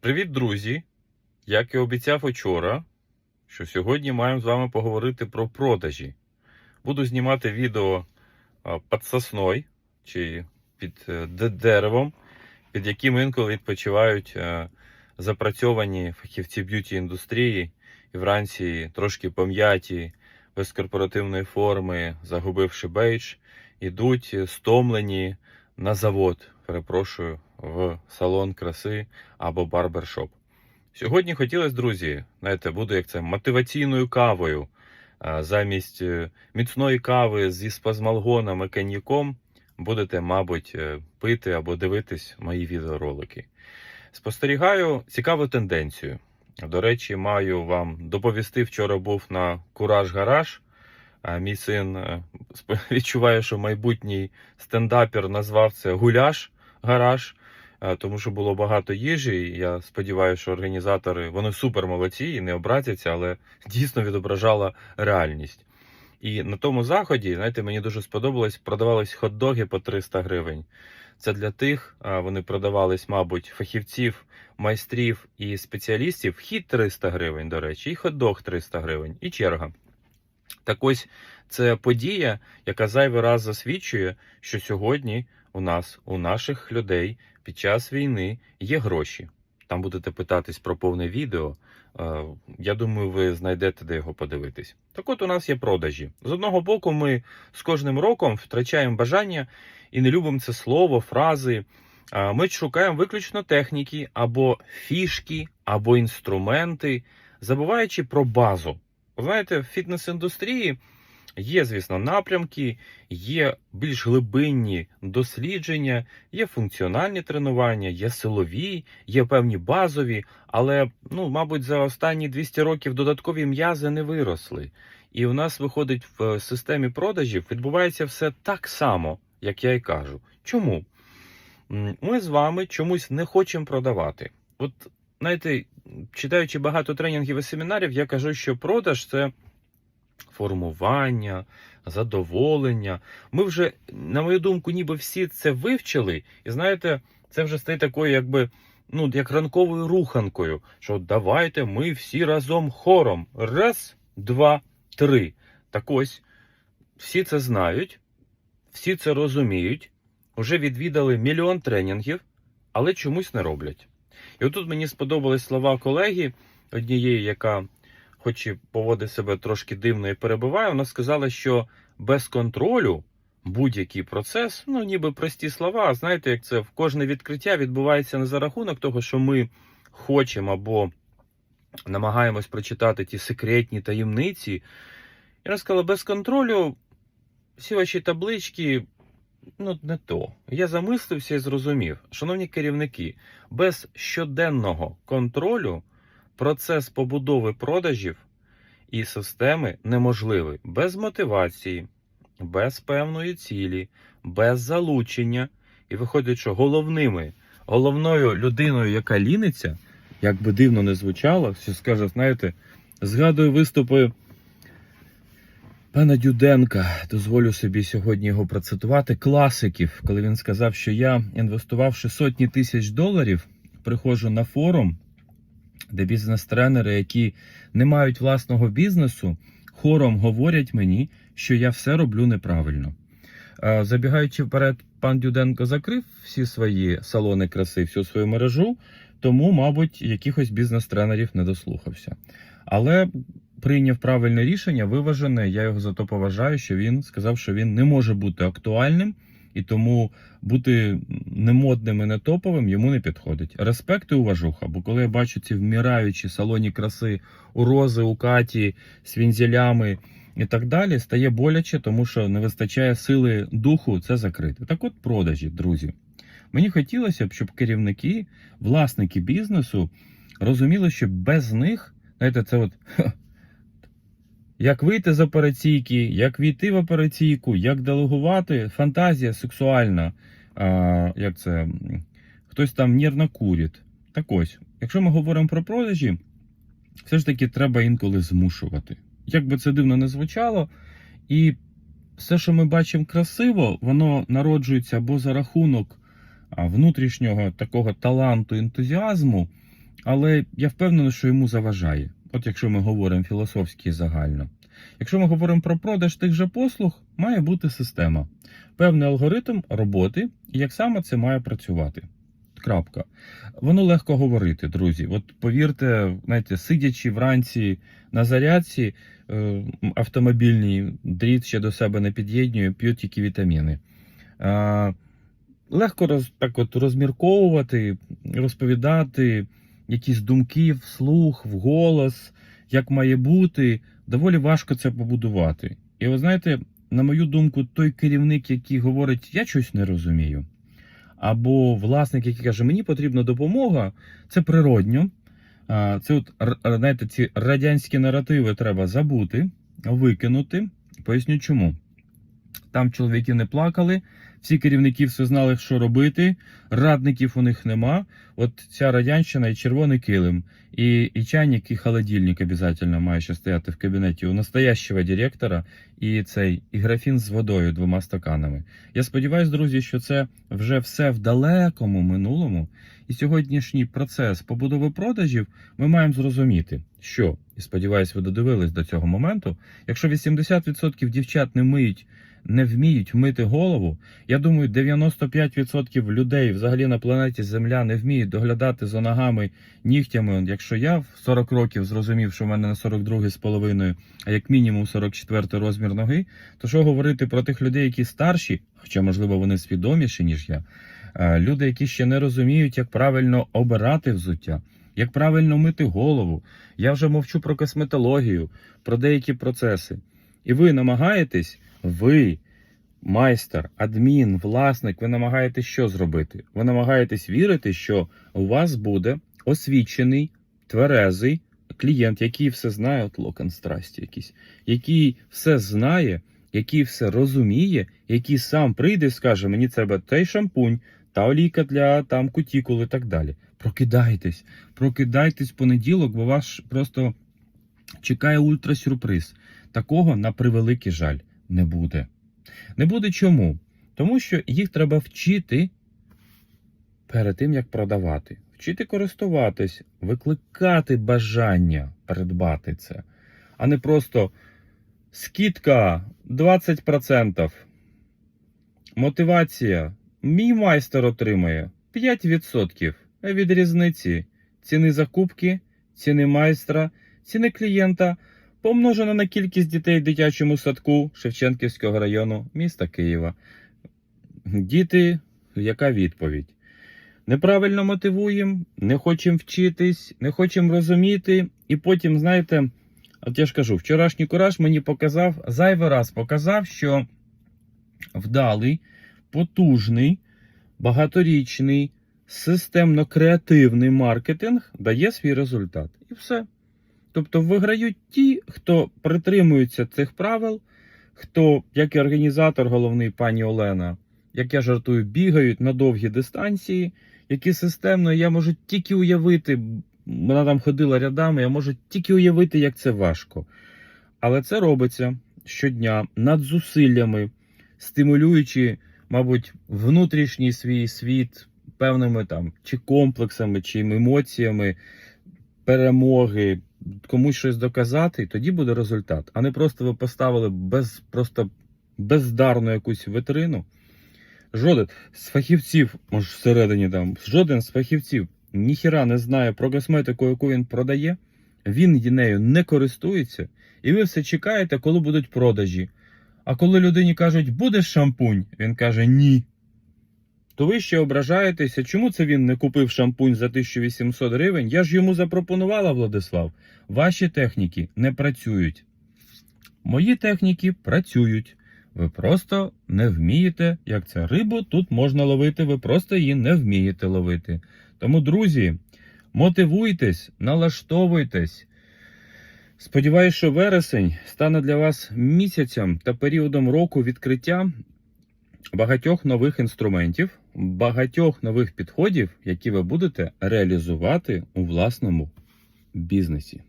Привіт, друзі! Як і обіцяв учора, що сьогодні маємо з вами поговорити про продажі. Буду знімати відео під сосною чи під е, деревом, під яким інколи відпочивають е, запрацьовані фахівці б'юті індустрії і вранці трошки пом'яті, без корпоративної форми, загубивши бейдж, ідуть стомлені на завод, перепрошую, в салон краси або барбершоп. Сьогодні хотілося, друзі, знаєте, буду як це мотиваційною кавою. Замість е, міцної кави зі спазмалгоном і коньяком будете, мабуть, е, пити або дивитись мої відеоролики. Спостерігаю цікаву тенденцію. До речі, маю вам доповісти. Вчора був на Кураж Гараж. Мій син е, відчуває, що майбутній стендапер назвав це Гуляш Гараж е, тому що було багато їжі. і Я сподіваюся, що організатори вони супер молодці і не образяться, але дійсно відображала реальність. І на тому заході, знаєте, мені дуже сподобалось, продавались хот-доги по 300 гривень. Це для тих, вони продавались, мабуть, фахівців, майстрів і спеціалістів. Вхід 300 гривень, до речі, і хот-дог 300 гривень, і черга. Так ось це подія, яка зайвий раз засвідчує, що сьогодні у нас, у наших людей, під час війни є гроші. Там будете питатись про повне відео. Е, Я думаю, ви знайдете де його подивитись. Так от у нас є продажі. З одного боку, ми з кожним роком втрачаємо бажання і не любимо це слово, фрази. Ми шукаємо виключно техніки або фішки, або інструменти, забуваючи про базу. Знаєте, в фітнес-індустрії є, звісно, напрямки, є більш глибинні дослідження, є функціональні тренування, є силові, є певні базові, але, ну, мабуть, за останні 200 років додаткові м'язи не виросли. І у нас виходить в е, системі продажів, відбувається все так само, як я і кажу. Чому? Ми з вами чомусь не хочемо продавати. От, знаєте, читаючи багато тренінгів і семінарів, я кажу, що продаж це формування, задоволення. Ми вже, на мою думку, ніби всі це вивчили, і знаєте, це вже стає такою, якби. Ну, як ранковою руханкою, що давайте ми всі разом хором. Раз, два, три. Так ось, всі це знають, всі це розуміють, вже відвідали мільйон тренінгів, але чомусь не роблять. І отут мені сподобались слова колеги, однієї, яка, хоч і поводить себе трошки дивно і перебиває, вона сказала, що без контролю будь-який процес, ну ніби прості слова, знаєте, як це в кожне відкриття відбувається не за рахунок того, що ми хочемо або намагаємось прочитати ті секретні таємниці. І вона сказала, без контролю всі ваші таблички. Ну, не то. Я замислився і зрозумів, шановні керівники, без щоденного контролю процес побудови продажів і системи неможливий. Без мотивації, без певної цілі, без залучення. І виходить, що головними, головною людиною, яка ліниться, як би дивно не звучало, що скаже, знаєте, згадую виступи пана Дюденка, дозволю собі сьогодні його процитувати, класиків, коли він сказав, що я, інвестувавши сотні тисяч доларів, приходжу на форум, де бізнес-тренери, які не мають власного бізнесу, хором говорять мені, що я все роблю неправильно. Е, Забігаючи вперед, пан Дюденко закрив всі свої салони краси, всю свою мережу, тому, мабуть, якихось бізнес-тренерів не дослухався. Але прийняв правильне рішення, виважене. Я його за то поважаю, що він сказав, що він не може бути актуальним, і тому бути немодним і не топовим йому не підходить. Респект і уважуха, бо коли я бачу ці вмираючі салоні краси у Рози, у Каті з вінзелями і так далі, стає боляче, тому що не вистачає сили духу це закрити. Так от продажі, друзі. Мені хотілося б, щоб керівники, власники бізнесу розуміли, що без них, знаєте, це от як вийти з операційки, як війти в операційку, як делегувати, фантазія сексуальна, а, як це, хтось там нервно курить. Так ось, якщо ми говоримо про продажі, все ж таки треба інколи змушувати. Як би це дивно не звучало, і все, що ми бачимо красиво, воно народжується або за рахунок внутрішнього такого таланту, ентузіазму, але я впевнений, що йому заважає. От якщо ми говоримо філософськи загально. Якщо ми говоримо про продаж тих же послуг, має бути система, певний алгоритм роботи, і як саме це має працювати. Крапка. Воно легко говорити, друзі. От повірте, знаєте, сидячи вранці на зарядці е, автомобільній, дріт ще до себе не під'єднює, п'ю тільки вітаміни. Легко роз, так от розмірковувати, розповідати якісь думки вслух, вголос, як має бути. Доволі важко це побудувати. І ви знаєте, на мою думку, той керівник, який говорить, я щось не розумію, або власник, який каже, мені потрібна допомога, це природньо. Це от знаєте, ці радянські наративи треба забути, викинути. Поясню чому. Там чоловіки не плакали, всі керівники все знали, що робити, радників у них нема. От ця радянщина і червоний килим, і, і чайник, і холодильник обов'язково має ще стояти в кабінеті у настоящого директора, і цей і графін з водою двома стаканами. Я сподіваюся, друзі, що це вже все в далекому минулому. І сьогоднішній процес побудови продажів ми маємо зрозуміти, що, і сподіваюся, ви додивились до цього моменту, якщо 80% дівчат не миють, не вміють мити голову, я думаю, 95% людей взагалі на планеті Земля не вміють доглядати за ногами, нігтями. Якщо я в 40 років зрозумів, що в мене на 42 з половиною, а як мінімум 44 розмір ноги, то що говорити про тих людей, які старші, хоча можливо вони свідоміші, ніж я. Е, Люди, які ще не розуміють, як правильно обирати взуття, як правильно мити голову. Я вже мовчу про косметологію, про деякі процеси. І ви намагаєтесь, ви, майстер, адмін, власник, ви намагаєтесь що зробити? Ви намагаєтесь вірити, що у вас буде освічений, тверезий клієнт, який все знає, от локон страсті якийсь, який все знає, який все розуміє, який сам прийде і скаже, мені треба той шампунь, та олійка для там кутікул і так далі. Прокидайтесь, прокидайтесь в понеділок, бо вас просто чекає ультрасюрприз. Такого, на превеликий жаль, не буде. Не буде чому? Тому що їх треба вчити перед тим, як продавати. Вчити користуватись, викликати бажання придбати це, а не просто скидка 20%. Мотивація. Мій майстер отримає 5% від різниці ціни закупки, ціни майстра, ціни клієнта, помножено на кількість дітей в дитячому садку Шевченківського району міста Києва. Діти, яка відповідь? Неправильно мотивуємо, не хочемо вчитись, не хочемо розуміти, і потім, знаєте, от я ж кажу, вчорашній кураж мені показав, зайвий раз показав, що вдалий, потужний, багаторічний, системно-креативний маркетинг дає свій результат. І все. Тобто виграють ті, хто притримується цих правил, хто, як і організатор головний пані Олена, як я жартую, бігають на довгі дистанції, які системно, я можу тільки уявити, вона там ходила рядами, я можу тільки уявити, як це важко. Але це робиться щодня над зусиллями, стимулюючи, мабуть, внутрішній свій світ певними там чи комплексами, чи емоціями перемоги, комусь щось доказати, і тоді буде результат. А не просто ви поставили без, просто бездарну якусь витрину. Жоден з фахівців, може всередині там, жоден з фахівців ніхіра не знає про косметику, яку він продає, він нею не користується, і ви все чекаєте, коли будуть продажі. А коли людині кажуть, буде шампунь, він каже ні. То ви ще ображаєтеся, чому це він не купив шампунь за 1800 гривень? Я ж йому запропонувала, Владислав. Ваші техніки не працюють. Мої техніки працюють. Ви просто не вмієте, як це рибу тут можна ловити, ви просто її не вмієте ловити. Тому, друзі, мотивуйтесь, налаштовуйтесь. Сподіваюсь, що вересень стане для вас місяцем та періодом року відкриття багатьох нових інструментів, багатьох нових підходів, які ви будете реалізувати у власному бізнесі.